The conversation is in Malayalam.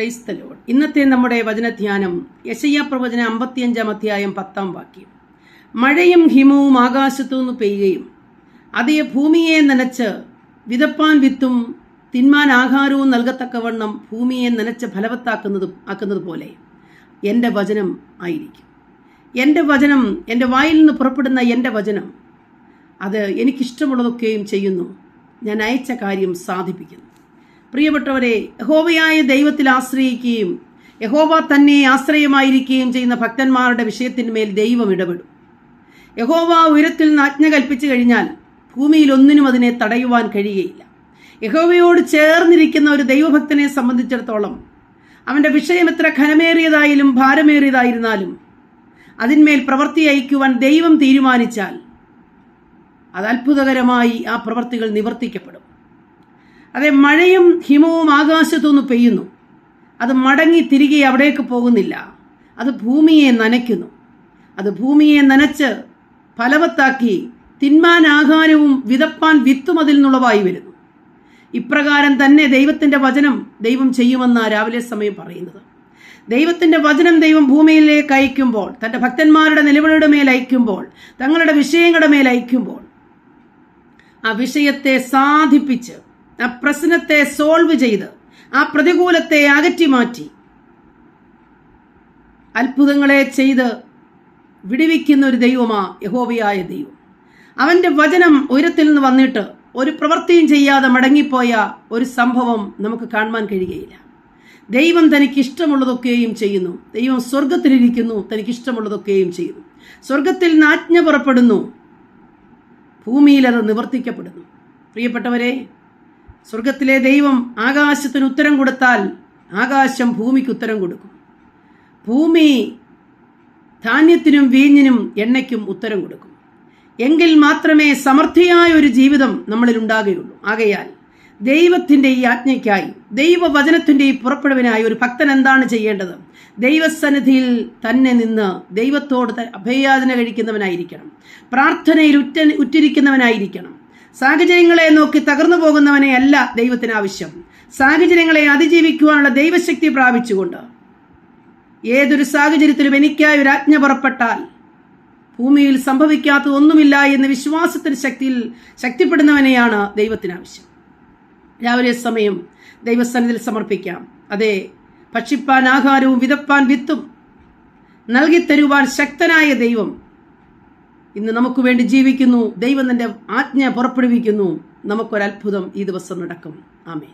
ലോർഡ് ഇന്നത്തെ നമ്മുടെ വചനധ്യാനം യശയ്യ പ്രവചന അമ്പത്തിയഞ്ചാം അധ്യായം പത്താം വാക്യം. മഴയും ഹിമവും ആകാശത്തു നിന്ന് പെയ്യുകയും അതേ ഭൂമിയെ നനച്ച് വിതപ്പാൻ വിത്തും തിന്മാൻ ആഹാരവും നൽകത്തക്കവണ്ണം ഭൂമിയെ നനച്ച് ഫലവത്താക്കുന്നതും ആക്കുന്നത് പോലെ എന്റെ വചനം ആയിരിക്കും. എന്റെ വചനം എന്റെ വായിൽ നിന്ന് പുറപ്പെടുന്ന എന്റെ വചനം അത് എനിക്കിഷ്ടമുള്ളതൊക്കെയും ചെയ്യുന്നു. ഞാൻ അയച്ച കാര്യം സാധിപ്പിക്കുന്നു. പ്രിയപ്പെട്ടവരെ യഹോവയായ ദൈവത്തിൽ ആശ്രയിക്കുകയും യഹോവ തന്നെ ആശ്രയമായിരിക്കുകയും ചെയ്യുന്ന ഭക്തന്മാരുടെ വിഷയത്തിന്മേൽ ദൈവം ഇടപെടും. യഹോവ ഉയരത്തിൽ നിന്ന് ആജ്ഞ കൽപ്പിച്ചു കഴിഞ്ഞാൽ ഭൂമിയിൽ ഒന്നിനും അതിനെ തടയുവാൻ കഴിയുകയില്ല. യഹോവയോട് ചേർന്നിരിക്കുന്ന ഒരു ദൈവഭക്തനെ സംബന്ധിച്ചിടത്തോളം അവന്റെ വിഷയം എത്ര ഘനമേറിയതായാലും ഭാരമേറിയതായിരുന്നാലും അതിന്മേൽ പ്രവൃത്തി അയക്കുവാൻ ദൈവം തീരുമാനിച്ചാൽ അത് അത്ഭുതകരമായി ആ പ്രവൃത്തികൾ നിവർത്തിക്കപ്പെടും. അതെ മഴയും ഹിമവും ആകാശത്തുനിന്ന് പെയ്യുന്നു. അത് മടങ്ങി തിരികെ അവിടേക്ക് പോകുന്നില്ല. അത് ഭൂമിയെ നനയ്ക്കുന്നു. അത് ഭൂമിയെ നനച്ച് ഫലവത്താക്കി തിന്മാൻ ആഹാരവും വിതപ്പാൻ വിത്തും അതിൽ നിന്നുള്ളവായി വരുന്നു. ഇപ്രകാരം തന്നെ ദൈവത്തിന്റെ വചനം ദൈവം ചെയ്യുമെന്ന രാവിലെ സമയം പറയുന്നത്. ദൈവത്തിന്റെ വചനം ദൈവം ഭൂമിയിലേക്ക് അയക്കുമ്പോൾ തന്റെ ഭക്തന്മാരുടെ നിലവിളിയുടെ മേൽ അയക്കുമ്പോൾ തങ്ങളുടെ വിഷയങ്ങളുടെ മേൽ അയക്കുമ്പോൾ ആ വിഷയത്തെ സാധിപ്പിച്ച് ആ പ്രശ്നത്തെ സോൾവ് ചെയ്ത് ആ പ്രതികൂലത്തെ അകറ്റി മാറ്റി അത്ഭുതങ്ങളെ ചെയ്ത് വിടിവിക്കുന്ന ഒരു ദൈവമാ യഹോവയായ ദൈവം. അവന്റെ വചനം ഉയരത്തിൽ നിന്ന് വന്നിട്ട് ഒരു പ്രവൃത്തിയും ചെയ്യാതെ മടങ്ങിപ്പോയ ഒരു സംഭവം നമുക്ക് കാണുവാൻ കഴിയുകയില്ല. ദൈവം തനിക്ക് ഇഷ്ടമുള്ളതൊക്കെയും ചെയ്യുന്നു. ദൈവം സ്വർഗത്തിലിരിക്കുന്നു തനിക്ക് ഇഷ്ടമുള്ളതൊക്കെയും ചെയ്യുന്നു. സ്വർഗത്തിൽ നിന്ന് ആജ്ഞ പുറപ്പെടുന്നു. ഭൂമിയിൽ അത് നിവർത്തിക്കപ്പെടുന്നു. പ്രിയപ്പെട്ടവരെ സ്വർഗത്തിലെ ദൈവം ആകാശത്തിന് ഉത്തരം കൊടുത്താൽ ആകാശം ഭൂമിക്ക് ഉത്തരം കൊടുക്കും. ഭൂമി ധാന്യത്തിനും വീഞ്ഞിനും എണ്ണയ്ക്കും ഉത്തരം കൊടുക്കും. എങ്കിൽ മാത്രമേ സമൃദ്ധിയായ ഒരു ജീവിതം നമ്മളിൽ ഉണ്ടാകുകയുള്ളൂ. ആകയാൽ ദൈവത്തിന്റെ ഈ ആജ്ഞയ്ക്കായി ദൈവവചനത്തിന്റെ ഈ പുറപ്പെടുവിനായി ഒരു ഭക്തൻ എന്താണ് ചെയ്യേണ്ടത്? ദൈവസന്നിധിയിൽ തന്നെ നിന്ന് ദൈവത്തോട് അഭയാചന കഴിക്കുന്നവനായിരിക്കണം. പ്രാർത്ഥനയിൽ ഉറ്റ ഉറ്റിരിക്കുന്നവനായിരിക്കണം. സാഹചര്യങ്ങളെ നോക്കി തകർന്നു പോകുന്നവനെ അല്ല ദൈവത്തിന് ആവശ്യം. സാഹചര്യങ്ങളെ അതിജീവിക്കുവാനുള്ള ദൈവശക്തി പ്രാപിച്ചുകൊണ്ട്. ഏതൊരു സാഹചര്യത്തിലും എനിക്കായി ഒരു ആജ്ഞ പുറപ്പെട്ടാൽ ഭൂമിയിൽ സംഭവിക്കാത്ത ഒന്നുമില്ല എന്ന വിശ്വാസത്തിന് ശക്തിയിൽ ശക്തിപ്പെടുന്നവനെയാണ് ദൈവത്തിന് ആവശ്യം. രാവിലെ സമയം ദൈവസന്നിധിയിൽ സമർപ്പിക്കാം. അതെ ഭക്ഷിപ്പാൻ ആഹാരവും വിതപ്പാൻ വിത്തും നൽകിത്തരുവാൻ ശക്തനായ ദൈവം ഇന്ന് നമുക്ക് വേണ്ടി ജീവിക്കുന്നു. ദൈവം തന്റെ ആജ്ഞ പുറപ്പെടുവിക്കുന്നു. നമുക്കൊരത്ഭുതം ഈ ദിവസം നടക്കും. ആമേ